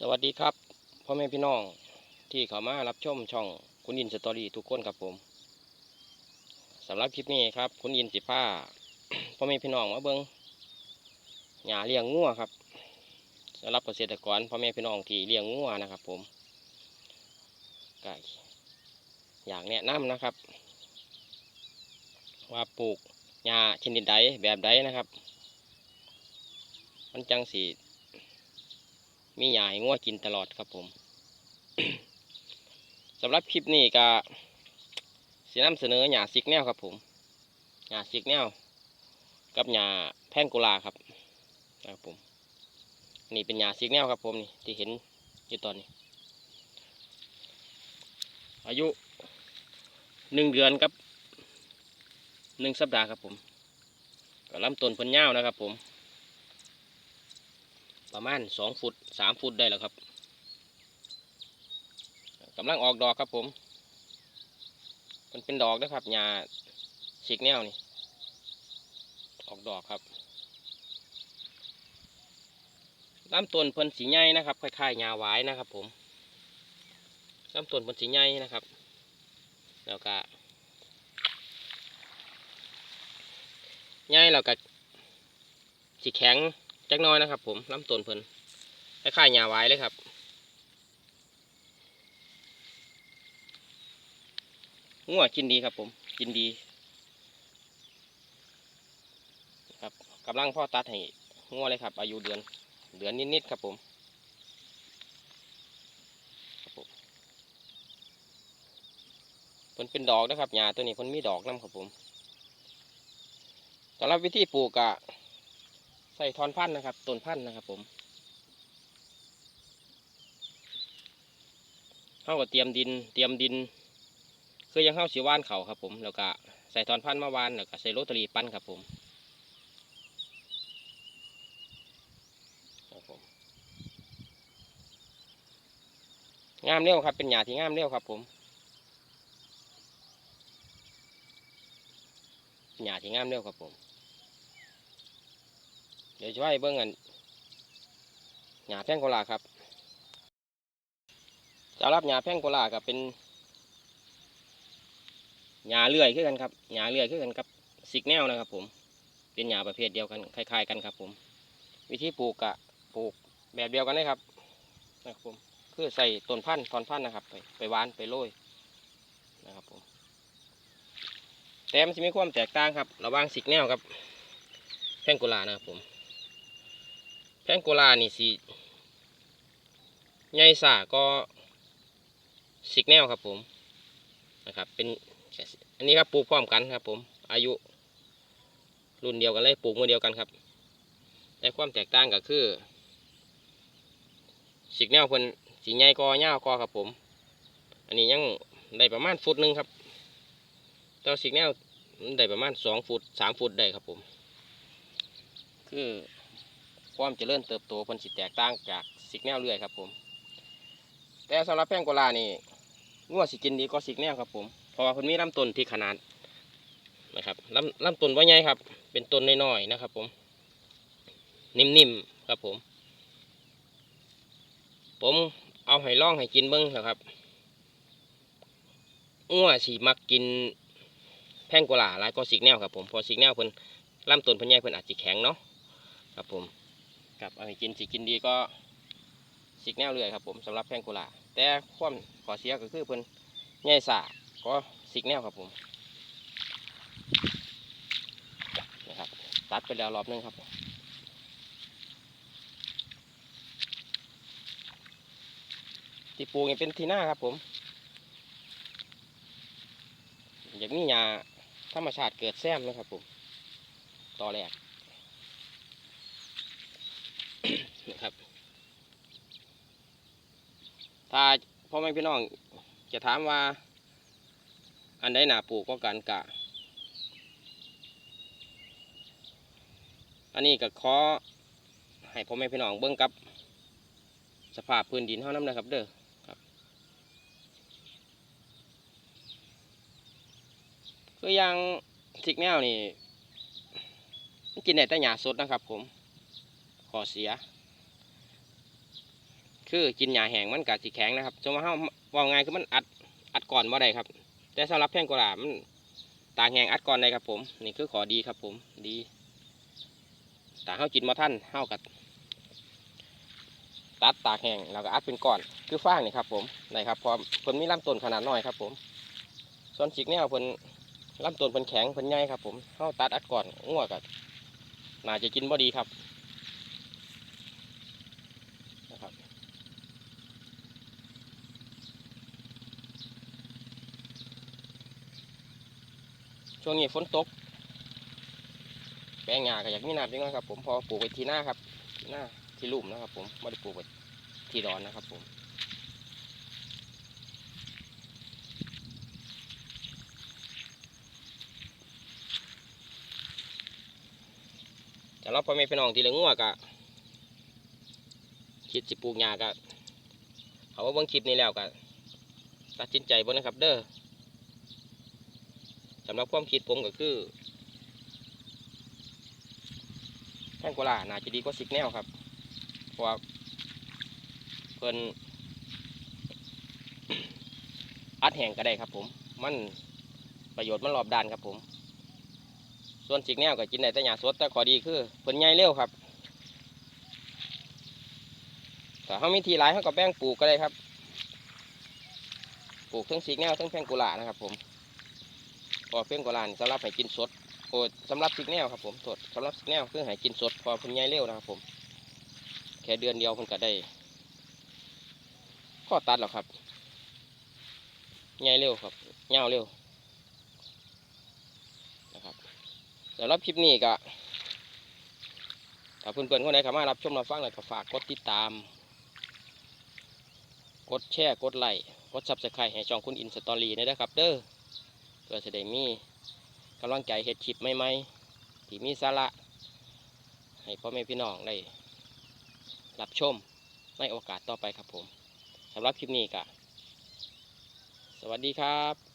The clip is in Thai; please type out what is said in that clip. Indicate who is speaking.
Speaker 1: สวัสดีครับพ่อแม่พี่น้องที่เข้ามารับชมช่องคุณอินสตอรี่ทุกคนครับผมสำหรับคลิปนี้ครับ คุณอินสิผ้าพ่อแม่พี่น้องมาเบิงหญ้าเลี้ยงงัวครับสำหรับเกษตรกรพ่อแม่พี่น้องที่เลี้ยงงัวนะครับ ผมก็อยากแนะนำนะครับ ว่าปลูกหญ้าชนิดใดแบบใดนะครับ มันจังสี มีหยายงัวกินตลอดครับผมสำหรับคลิปนี้ก็สีนำเสนอหยาซิกแนวครับผมหยาซิกแนวกับหยาแพงกุลาครับนะครับผมนี่เป็นหยาซิกแนวครับผมนี่ที่เห็นอยู่ตอนนี้ อายุหนึ่งเดือนกับหนึ่งสัปดาห์ครับผมก็ลำต้นเพิ่นยาวนะครับผม ประมาณสองฟุตสามฟุตได้แล้วครับกำลังออกดอกครับผม มันเป็นดอกนะครับหญ้าสิกแนวนี่ ออกดอกครับลำต้นเพิ่นสีใหญ่นะครับคล้ายๆหญ้าหวายนะครับ ผมลำต้นเพิ่นสีใหญ่นะครับ แล้วก็ใหญ่แล้วก็สีแข็ง จักน้อยนะครับ ผมลำต้นเพิ่นคล้ายๆหญ้าไว้เลยครับงัวกินดีครับ ผมกินดี ครับกำลังพ่อตัดให้งัวเลยครับ อายุเดือน เดือนนิดๆครับผมผมเพิ่นเป็นดอกนะครับหญ้าตัวนี้เพิ่นมีดอกนํครับผมสำหรับวิธีปลูกกะ ใส่ทอนพันธุ์นะครับต้นพันธุ์นะครับ ผมเข้าก็เตรียมดิน เตรียมดิน คือยังเข้าสีว่านเขาครับ ผมแล้วก็ใส่ทอนพันธุ์มาวานแล้วก็ใส่โรตารีปั้นครับผมครับผมงามเร็วครับ เป็นหญ้าที่งามเร็วครับ ผมหญ้าที่งามเร็วครับผม ดี๋ยวช่วยเบิ้องกันหญ้าแพ่งโกลาครับสำหรับหญ้าแพ่งโกลากับเป็นหญ้าเลื่อยคือกันครับหญ้าเลื่อยคือกันกับสิกแนวนะครับ ผม เป็นหญ้าประเภทเดียวกันคล้าย ๆ กันครับ ผม วิธีปลูกกะปลูกแบบเดียวกันเลยครับนะครับผมคือใส่ต้นพันธุ์ตอนพันธุ์นะครับ ไปไปหวานไปโรยนะครับผมแต่มันจะมีความแตกต่างครับ ระหว่างสิกแนวกับแพ่งโกลานะครับผม แพงโกลานี่สิใหญ่สาก็สิกแนวครับผมนะครับ เป็นอันนี้ครับปลูกพร้อมกันครับ ผม อายุ รุ่นเดียวกันเลยปลูกมือเดียวกันครับแต่ความแตกต่างก็คือสิกแนวเพิ่นสีใหญ่กอยาวกอครับผม อันนี้ยังได้ประมาณฟุตหนึ่งครับแต่ว่าสิกแนวได้ประมาณสองฟุตสามฟุตได้ครับผม คือ ความเจริญเติบโตเพิ่นสิแตกต่างจากสิกแนวเรื่อยครับผม แต่สำหรับแพงโกลานี่งัวสิกินดีก็สิกแนวครับผมเพราะว่าเพิ่นมีลำต้นที่ขนาดนะครับลำลำต้นว่าใหญ่ครับ เป็นต้นน้อยๆนะครับ ผม นิ่มๆครับผม ผมเอาให้ล่องให้กินเบิ้งนะครับงัวสิมักกินแพงโกลาหลายก็สิกแนวครับผมพอสิกแนวเพิ่นลำต้นเพิ่นใหญ่เพิ่นอาจจะแข็งเนาะครับผม ครับเอาให้กินสิกินดีก็สิกแนวเรื่อยครับผมสำหรับแพงโกลาแต่ความขอเสียก็คือเพิ่นใหญ่สาก็สิกแนวครับผมนะครับตัดไปแล้วรอบนึงครับที่ปลูกนี่เป็นทีหน้าครับผมอยากมีหญ้าธรรมชาติเกิดแซมนะครับผมต่อแรก นะครับ ถ้าพ่อแม่พี่น้องจะถามว่า อันใดหนาปลูกก็กันกะ อันนี้ก็ขอให้พ่อแม่พี่น้องเบิ่งกับ สภาพพื้นดินเท่านั้นนะครับ เด้อครับคือย่างสิกแนวนี่กินได้แต่หญ้าสดนะครับผม ขอเสีย คือกินหญ้าแห้งมันกัดสีแข็งนะครับจนว่าเฮาว่าไงายคือมันอัดอัดก่อนบ่ได้ครับ แต่สำหรับแพงกุหลาบมันตากแห้งอัดก่อนได้ครับผมนี่คือขอดีครับผมดีแต่เฮากินมาท่านเฮากัดตัดตากแห้งแล้วก็อัดเป็นก้อนคือฟางนี่ครับผมได้ครับพอเพิ่นมีลำต้นขนาดน้อยครับ ผมส่วนจิกแนวเพิ่นลำต้นเพิ่นแข็งเพิ่นใหญ่ครับผมเฮาตัดอัดก่อนงัวกัน่าจะกินบ่ดีครับ ช่วงนี้ฝนตก แปลงหญ้าก็อยากมีน้ำจังเลยครับ ผมพอปลูกไว้ที่หน้าครับทีหน้าที่ลุ่มนะครับ ผมไม่ได้ปลูกไว้ที่ร้อนนะครับ ผมแต่เราพ่อแม่พี่น้องที่เลี้ยงงัวกะคิดสิปลูกหญ้ากะเขาว่าเบิ่งคลิปนี้แล้วกะตัดสินใจบ่นะครับ เด้อ สำหรับความคิดผมก็คือแพงกลาน่าจะดีกว่าสิกแนวครับ เพราะเพิ่นอัดแห้งก็ได้ครับ ผม มันประโยชน์มันรอบด้านครับ ผม ส่วนสิกแนวก็กินได้แต่หญ้าสดแต่ขอดีคือเพิ่นใหญ่เร็วครับถ้าเขามีทีหลายเขาก็แบ่งปลูกก็ได้ครับ ปลูกทั้งสิกแนวทั้งแพงกุหลานะครับ ผม พอเพียงกว่าลานสำหรับให้กินสดโอ้สำหรับสิกแนวครับผมสดสำหรับสิกแนวคือให้กินสดพอพิ่นใหญ่เร็วนะครับผม แค่เดือนเดียวเพิ่นก็ได้ข้อตัดแล้วครับใหญ่เร็วครับยาวเร็วนะครับสำหรับคลิปนี้ก็ถ้าเพื่อนๆคนไหนเข้ามารับชมรับฟังแล้วก็ฝากกดติดตาม กดแชร์ กดไลค์ กดซับสไครต์ให้ช่องคุณอินสตอรี่นะครับเด้อ พื่อจะได้มีกำลังใจเห็ดคลิปใหม่ๆที่มีสาระให้พ่อแม่พี่น้องได้รับชมในโอกาสต่อไปครับผมสำหรับคลิปนี้ก็สวัสดีครับ